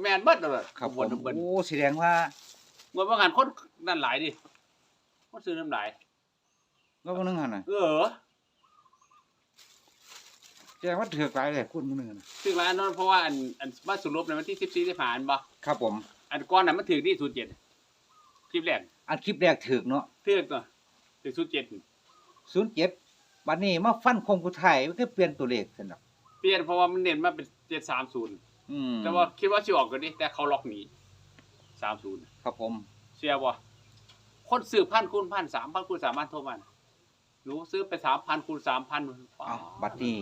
แมนเบิดเลยครับผวนมเบิ้ลโอ้แสดงว่าเมื่อว่างานคนนั่นหลายดิคนซื้อน้ำหลาย ก็บ่นึงหั่นน่ะเออแสดงว่าถือกหลายเลยคุณมื้อนึงน่ะซึ่งร้านนั้นเพราะว่าอันอันมาสรุปในวันที่สิบสี่ที่ผ่านบ่ครับผม อันก้อนนั้นมันถือที่ศูนย์เจ็ดคลิปแรกอันคลิปแรกถือกเนาะถือตัวถือศูนย์เจ็ด07บัดนี้มาฟันคงกูไทยมันก็เปลี่ยนตัวเลขซั่นดอกเปลี่ยนเพราะว่ามันเน้นมาเป็นเจ็ดสามศูนย์ อืมแต่ว่าคิดว่าสิออกกันดิแต่เขาล็อกหนีสามศูนย์ครับผม เสียบ่คนซื้อพันคูณพันสามพันคูณสามพันโทรมันหนูซื้อไปสามพันคูณสามพันอ้าวบัดนี้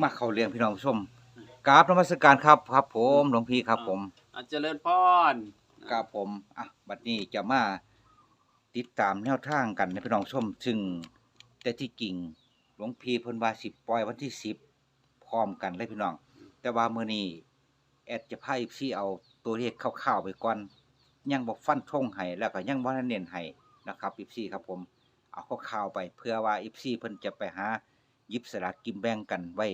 มาเข้าเรื่องพี่น้องผู้ชมกราบนมัสการครับครับ ผมหลวงพี่ครับ ผมอันเจริญพรครับผมอะบัดนี้จะมาติดตามแนวทางกันในพี่น้องชมซึ่งแต่ที่จริงหลวงพี่เพิ่นว่าสิปล่อยวันที่สิบพร้อมกันเลยพี่น้อง แต่ว่ามื้อนี้แอดจะพา FC เอาตัวเลขคร่าวๆไปก่อนยังบ่ฟันธงให้แล้วก็ยังบ่ทันเน้นให้นะครับ FC ครับผมเอาคร่าวๆไปเพื่อว่า FC เพิ่นจะไปหาหยิบสลากกินแบ่งกันไว้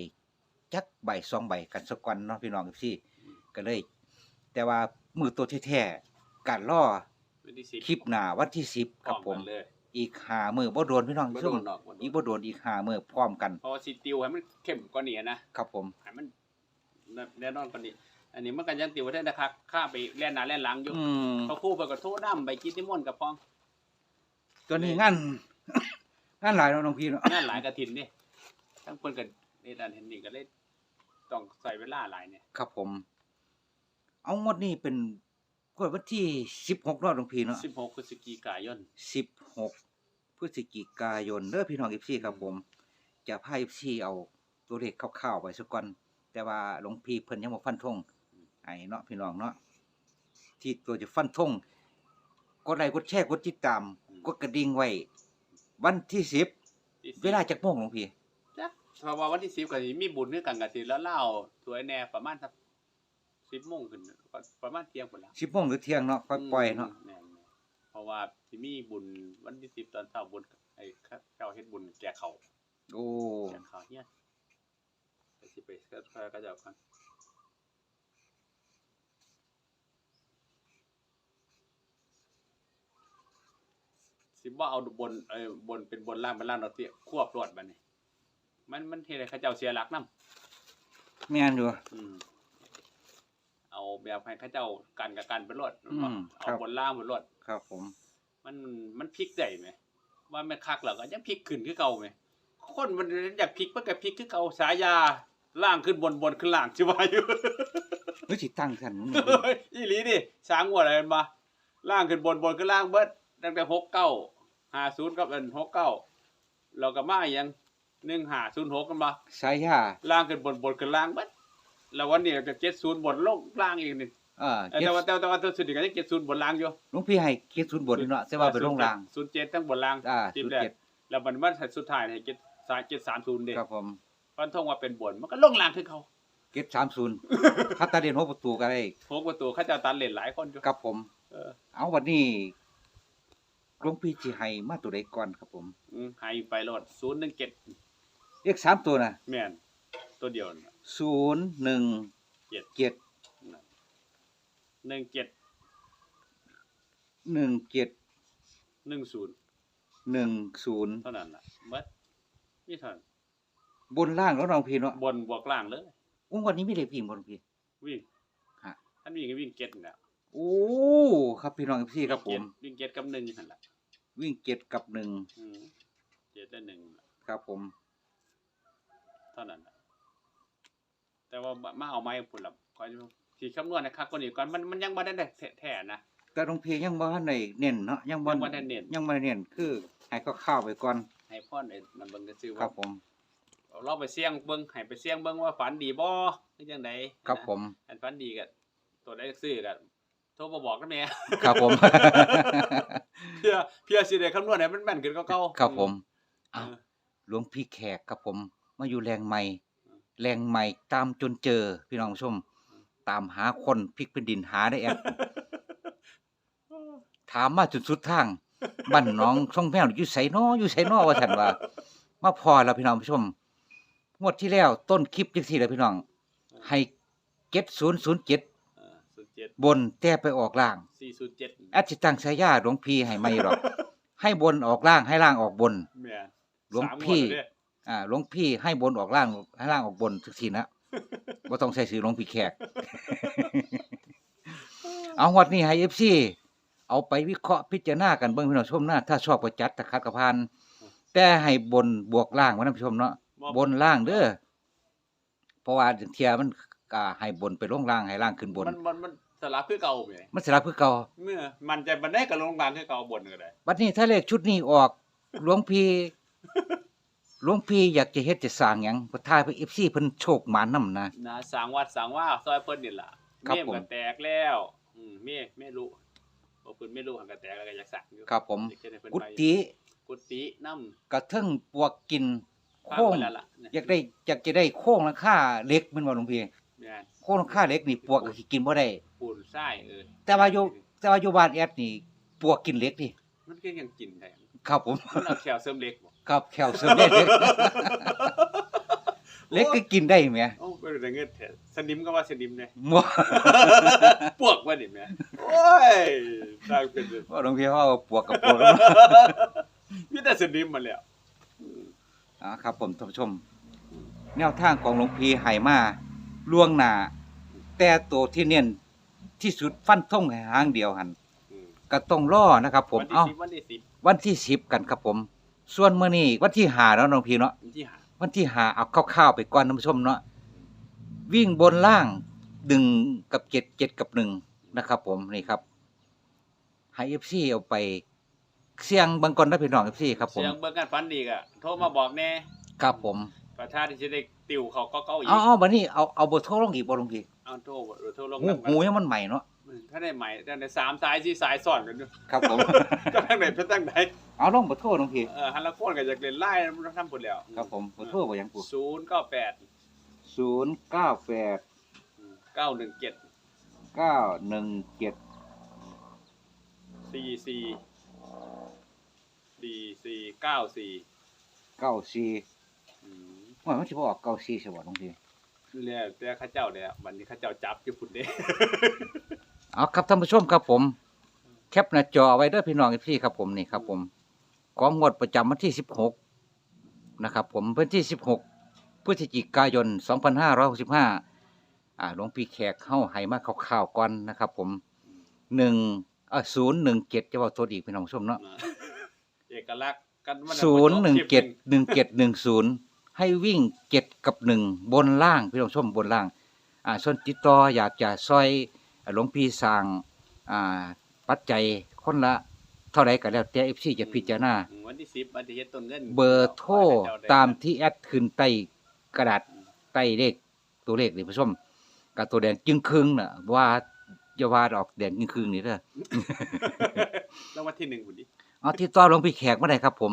จักใบสองใบกันสักก่อนเนาะพี่น้อง FC ก็เลย แต่ว่ามือตัวแท้ๆการล่อวันที่สิบคลิปหน้าวันที่สิบครับผมพร้อกันเลยอีกหามือบ่โดนพี่น้องบ่ซุ่โดมนดอกบ่โดนอีกบ่โดนอีกหามือพร้อมกัน เพราะว่าสิติวให้มันเข้มกว่านี้นะครับผม ให้มัน แน่นอนกว่านี้อันนี้มันก็ยังติวได้นะครับข้าไปแล่นหน้าแล่นหลังอยู่อืมเขาคู่ไปก็โทษน้ำไปกินนิมนต์กับพองตัวนี้งาน งานหลายเนาะน้องพี่เนาะนั่นหลายกระถินนี่ทั้งคนกันนี่ดันเห็นนี่ก็เลยต้องใส่เวลาหลายเนี่ยครับผม เอางวดนี้เป็นกวดวันที่16เนาะน้องพี่เนาะสิบหกพฤศจิกายน16พฤศจิกายนเด้อพี่น้อง FC ครับผม จะพา FC เอาตัวเลขคร่าวๆไว้สักก่อน แต่ว่าหลวงพี่เพิ่นยังบ่ฟันธงไอ้เนาะพี่น้องเนาะที่ตัวจะฟันธงกดไลค์กดแชร์กดติดตามกดกระดิ่งไว้ วันที่สิบที่สิบเวลาจักโมงหลวงพี่จ้ะเพราะว่าวันที่สิบก็สิมีบุญด้วยกันกับสิแล้วเล่าสวยแน่ประมาณสักสิบโมงขึ้นประมาณเที่ยงหมดแล้วสิบโมงหรือเที่ยงเนาะค่อยปล่อยเนาะแม่นๆเพราะว่าสิมีบุญวันที่สิบตอนเช้าบุญไอ้ข้าเจ้าเฮ็ดบุญแก่เขาโอ้แก่เขาเฮีย ไปสิไปก็ก็จะเอากันสิบ่เอาบนเอ้ยบนเป็นบนล่างเป็นล่างเราเตี้ยควบรวดบัดนี้ มันมันเฮ็ดให้เขาเจ้าเสียหลักนำแม่นอยู่ อืมเอาแบบให้เขาเจ้ากันกับกันไปรวดอืมเอาครับ บนล่างไปรวด ครับผม มันมันพลิกได้ไหมว่ามันคักแล้วก็ยังพลิกขึ้นคือเก่าไหมคนมันอยากพลิกมันก็พลิกคือเก่าสายา ล่างขึ้นบนบนขึ้นล่างสิว่าอยู่หรือสิตั้งท่านอีหลีดิสร้างหัวอะไรกันมาล่างขึ้นบนบนขึ้นล่างเบิดตั้งแต่หกเก้าห้าศูนย์กับอันหกเก้าเราก็มาอย่างหนึ่งห้าศูนย์หกกันมาสายยาล่างขึ้นบนบนขึ้นล่างเบิดแล้ววันนี้จะเจ็ดศูนย์บนลงล่างอีกนี่เอ่าเออแต่ว่าแต่ว่าแต่ว่าตัวสุดที่ก็ยังเจ็ดศูนย์บนล่างอยู่หลวงพี่ให้เกียรติศูนย์บทเนาะแต่ว่าเป็นโรงรางศูนย์เจ็ดทั้งบนล่างอ่าคลิปศูนย์แรกเจ็ดแล้วมันมันสุดท้ายเนี่ยเจ็ดสามเจ็ดสามศูนย์เด็ก ครับผม ฟันธงว่าเป็นบน มันก็ลงล่างคือเขาเก็บ30คัตตาเดนหัวประตูก็ได้โฟกประตูเขาเจะตัดเล่นหลายคนอยู่ครับผม เออเอาวันนี้หลวงพี่สิให้มาตัวใดก่อนครับผมอืมให้ไปรถศูนย์หนึ่งเจ็ดเลขสามตัวน่ะแม่นตัวเดียวน่ะ ศูนย์หนึ่งเจ็ด เจ็ดหนึ่งเจ็ดหนึ่งเจ็ดหนึ่งศูนย์หนึ่งศูนย์เท่านั้นล่ะเบิดนี่เท่านั้น บนล่างแล้วน้องพี่เนาะบนบวกล่างเลยอุ้งวันนี้มีเลขพิมพ์บ่น้องพี่ วิ่งฮะ ท่านวิ่งก็วิ่งเจ็ดนี่แหละโอ้ครับพี่น้องพี่ครับผม วิ่งเจ็ดกับหนึ่งนั่นแหละวิ่งเจ็ดกับหนึ่งอืมเจ็ดได้หนึ่งน่ะครับผม เท่านั้นน่ะแต่ว่ามาเอาไม้ผุนละคอยดูสีคำนวณนะครับคนนี้ก่อนมันมันยังบ่ได้แท้ๆนะแต่น้องพี่ยังบ่ทันได้เน้นเนาะยังบ่ยังบ่ได้เน้นยังบ่ได้เน้นคือให้ก็ข้าวๆไปก่อนให้พ่อไอ้มันเบิ่งก็ซื้อครัว่าบผม เราไปเสี่ยงเบิ่งให้ไปเสี่ยงเบิ่งว่าฝันดีบ่คือจังไดครับผม อันฝันดีก็ตัวได้ซื้อก็โทรมาบอกกันแหม่ครับผม เพื่อเพื่อสิได้คำนวณให้มันแม่นขึ้นกว่าเก่าครับผมเออ้าวอหลวงพี่แขกครับผม มาอยู่แรงใหม่อืมแรงใหม่ตามจนเจอ พี่น้องผู้ชม ตามหาคนพลิกเป็นดินหาได้แอปถามมาจุดสุดทางบ้านน้องช่องแพ้วอยู่ไสน้ออยู่ไสน้อว่าฉันว่า มาพอแล้วพี่น้องผู้ชม งวดที่แล้วต้นคลิปจังซี่แหละพี่น้อง ให้เจ็ดศูนย์ศูนย์เจ็ดเออ407บนแต่ไปออกล่าง407แอดสิตั้งฉายาหลวงพี่ให้ไม่หรอก ให้บนออกล่างให้ล่างออกบนแม่นหลวงสามพี่งวดแล้เด้อ่าหลวงพี่ให้บนออกล่างให้ล่างออกบนทุกทีนะบ่ต้องใส่ชื่อหลวงพี่แขก เอางวดนี้ให้ FC เอาไปวิเคราะห์พิจารณากันเบิ่งพี่น้องชมหน้า ถ้าชอบก็จัดถ้าคัดก็ผ่านแต่ให้บนบวกล่างว่าท่านผู้ชมเนาะ บ่บนล่างเด้อเพราะว่าเทียมันก็ให้บนไปลงล่างให้ล่างขึ้นบน มันมันมันสลับคือเก่าแหมมันสลับคือเก่าเมื่อมันจะมันได้กับโรงพยาบาลคือเก่าบนก็ได้บัดนี้ถ้าเลขชุดนี้ออกหลวงพี่หลวงพี่อยากจะเฮ็ดจะสร้างหยังก็ทายไป FC เพิ่นโชคหมานำนะนะสร้างวัดสร้างว่าซอยเพิ่นนี่ล่ะครับเมฆผมก็แตกแล้วอืมเมฆไม่รู้บ่เพิ่นไม่รู้หันก็แตกแล้วก็อยากสั่งอยู่ครับผมอยากเฮ็ดให้เพิ่นกุไปฏิกุฏินำกระเทิงปวกกินฟัง โค้งไปแล้วล่ะเนี่ยอยากได้อยากจะได้โค้งหลังคาเหล็กแมันบ่หลวงพี่แม่นโค้งหลังคาเหล็กนี่ปวกก็สิกินบ่ได้ปูนทรายเออแต่ว่าอยู่แต่ว่าอยู่บ้านแอดนี่ปวกกินเหล็กนี่มันก็ยังกินได้ครับผมมันเอาแขวเสริมเหล็กบ่ครับแคลเซียมเหล็กเหล็กก็กินได้แหมโอ้บ่ได้เงินแท้สนิมก็ว่าสนิมเนี่ยบ่พวกว่านี่แม่โอ้ยสร้างเป็นว่าหลวงพี่ว่าปวกกับปวกมีแต่สนิมมาแล้ว อ่าครับผมท่านผู้ชม แนวทางของหลวงพี่ให้มาล่วงหน้าแต่ตัวที่เน้นที่สุดฟันธงให้หางเดียวหันอืมก็ต้องรอนะครับ ผมวันที่เอ้าสิบวันที่สิบวันที่สิบกันครับผม ส่วนมื้อนี้วันที่ห้าแล้วน้องพี่เนาะ วันที่ห้าวันที่ห้าเอาคร่าวๆไปก่อนท่านผู้ชมเนาะวิ่งบนล่างดึงกับเจ็ดเจ็ดกับหนึ่งนะครับผมนี่ครับให้เอฟซีเอาไป เสี่ยงเบางก่อนนะพี่น้องเอฟซีครับผมเสียงเบิ่งกันฝันดีก็โทรมาบอกแน่ครับผมประธานที่สิได้ติวเขาก็เก้าอีกเอาเอาบัดนี้เอาเอาเบอร์โทรลงอีกบ่ลงพี่เอาโทรบ่โทรลงหูนำกัหูยังมันใหม่เนาะถ้าได้ใหม่ถ้าได้สามสายสี่สายซ้อนกันอยู่ครับผมจะทางไหนไปทางไหนเอาลงเบอร์โทรลงพี่เออฮันละคนก็อยากเล่นไล่มันทำผลแล้วครับผมเบอร์โทรบ่ยังปู่ศูนย์เก้าแปดศูนย์เก้าแปดเก้าหนึ่งเจ็ดเก้าหนึ่งเจ็ดสี่สี่ สี่สี่เก้าสี่เก้าสี่อืมว่ามันสิบ่ออกเก้าสี่ใช่บ่ลงพี่เนี่ยแต่เข้าเจ้าเนี่ยวันนี้เข้าเจ้าจับอยู่พุ่นเด้ เอาครับท่านผู้ชมครับผม แคปหน้าจอไว้เด้อพี่น้องพี่ครับผมนี่ครับผมของงวดประจำวันที่สิบหกนะครับผมวันที่สิบหกพฤศจิกายนสองพันห้าร้อยหกสิบห้าอ่าหลวงพี่แขกเข้าให้มาข่าวๆก่อนนะครับผมหนึ่ง อ่าศูนย์หนึ่งเจ็ดจะว่าตัวอีกพี่น้องผู้ชมเนาะเอกลักษณ์กันมัศูนย์หนึ่งเจ็ดหนึ่งเจ็ดหนึ่งศูนย์ให้วิ่งเจ็ดกับหนึ่งบนล่างพี่น้องผู้ชมบนล่าง อ่าส่วนติดต่ออยากจะซอยหลวงพี่สร้างอ่าปัจจัยคนละเท่าไรก็แล้วแต่เอฟซีจะพิจารณาอืมวันที่สิบวันที่เฮ็ดต้นเงินเบอร์โทรตามที่แอดขึ้นใต้กระดาษใต้เลขตัวเลขนี่ผู้ชมกับตัวแดงจึงครึ่งน่ะว่า อย่าว่าดอกแดงจึงครึ่งนี่เด้อแล้ววันที่หนึ่งพุ่นดิเอาติดต่อหลวงพี่แขกมาได้ครับผม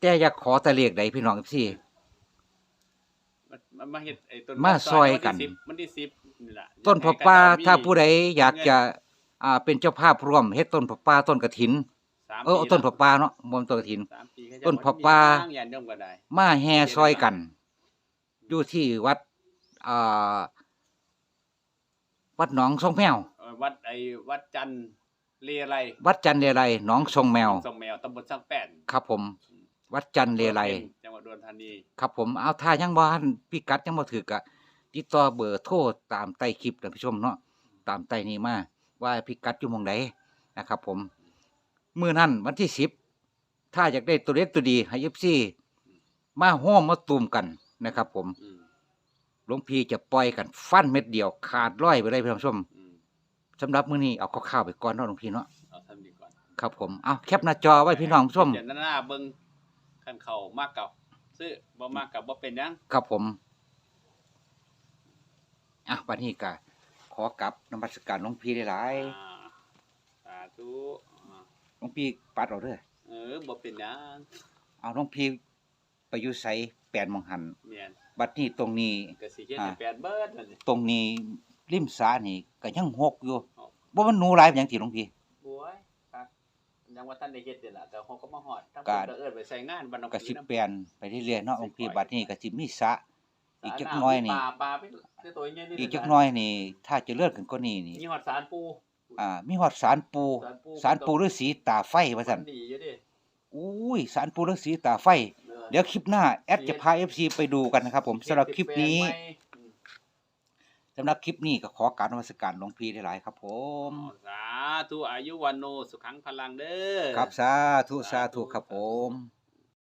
แต่อยากขอแต่เลขใดพี่น้องเอฟซีมันมันมาเฮ็ดไอ้ต้นมาซอยกันวันที่สิบนี่ล่ะต้นพระป่าถ้าผู้ใดอยากจะอ่าเป็นเจ้าภาพร่วมเฮ็ดต้นพระป่าต้นกฐิน สามเออเอาต้นพระป่าเนาะบ่แม่นต้นกฐิน สามปีเขาจะต้นพระป่าทางยานยมก็ได้ มาแห่ซอยกัน อยู่ที่วัดอ่า วัดหนองทรงแมว เอ่อวัดไอ้วัดจันทร์เลไรวัดจันเรไรหนองทรงแมว สองแมวตำบลสังแป้นครับผม วัดจันเรไรจังหวัดอุดรธานี ครับผมเอาถ้ายังบ่ทันพิกัดยังบ่ถูกอะติดต่อเบอร์โทรตามใต้คลิปท่านผู้ชมเนาะตามใต้นี้มาว่าพิกัดอยู่หม่องใดนะครับ ผมมื้อนั้นวันที่10ถ้าอยากได้ตัวเล็กตัวดีให้ FC มาโฮมมาตุ่มกันนะครับ ผม อืม หลวงพี่จะปล่อยกันฟันเม็ดเดียว ขาดร้อยไปเลยพี่น้องผู้ชมอืมสำหรับมื้อนี้เอาข้าวๆไปก่อนเนาะหลวงพี่เนาะเอาทำดีก่อนครับผมเอาแคปหน้าจอไว้พี่น้องผู้ชมเดี๋ยวหน้าเบิ่งคันเข้ามากกับ ซื้อบ่มากกับบ่เป็นหยัง ครับผมอะวันนี้ก็ขอกลับนมัสการหลวงพี่หลายอ่าสาธุอ่าๆหลวงพี่ปัดเอาเด้อเออบ่เป็นหยังเอาหลวงพี่ ไปอยู่ไสแปลนหมองหัน แม่นบัดนี้ตรงนี้ ก็สิเฮ็ดให้แปดเบิดนั่นนี่ ตรงนี้ริมสานี่ก็ยังหกอยู่อ๋อบ่มันหนูหลายเป็นหยังติหลวงพี่ โอ้ยครับยังว่าท่านได้เฮ็ดนี่ล่ะแต่เฮาก็มาฮอดทั้งก็คนก็เอิ้นไปใช้งานบ้านนอกก็สิน้ำแปลนไปเรื่อยๆเนาะหลวงพี่บัดนี้ก็สิมีสระ อีกจักหน้อยนี่ ปลาปลาเป็นเป็นตัวใหญ่นี่อีกจักหน้อยนี่ ถ้าเจะเลื่อนขึ้นกว่านี้นี่ มีหอดสารปูอ่า มีฮอดสารปูสารปู สารปูฤาษีตาไฟว่าซั่นมัดีอยู่ดิ อุ้ยสารปูฤาษีตาไฟออ เดี๋ยวคลิปหน้าแอดจะพา FC ไปดูกันนะครับ ผมสำหรับคลิปนี้เฮ็ดเป็แปลงใหม่อืมสำหรับคลิปนี้ก็ขอกรารนมัสการหลวงพี่หลายๆครับ ผมสาธุอายุวันโนสุขังพลังเด้อครับสาธุสาธุครับผม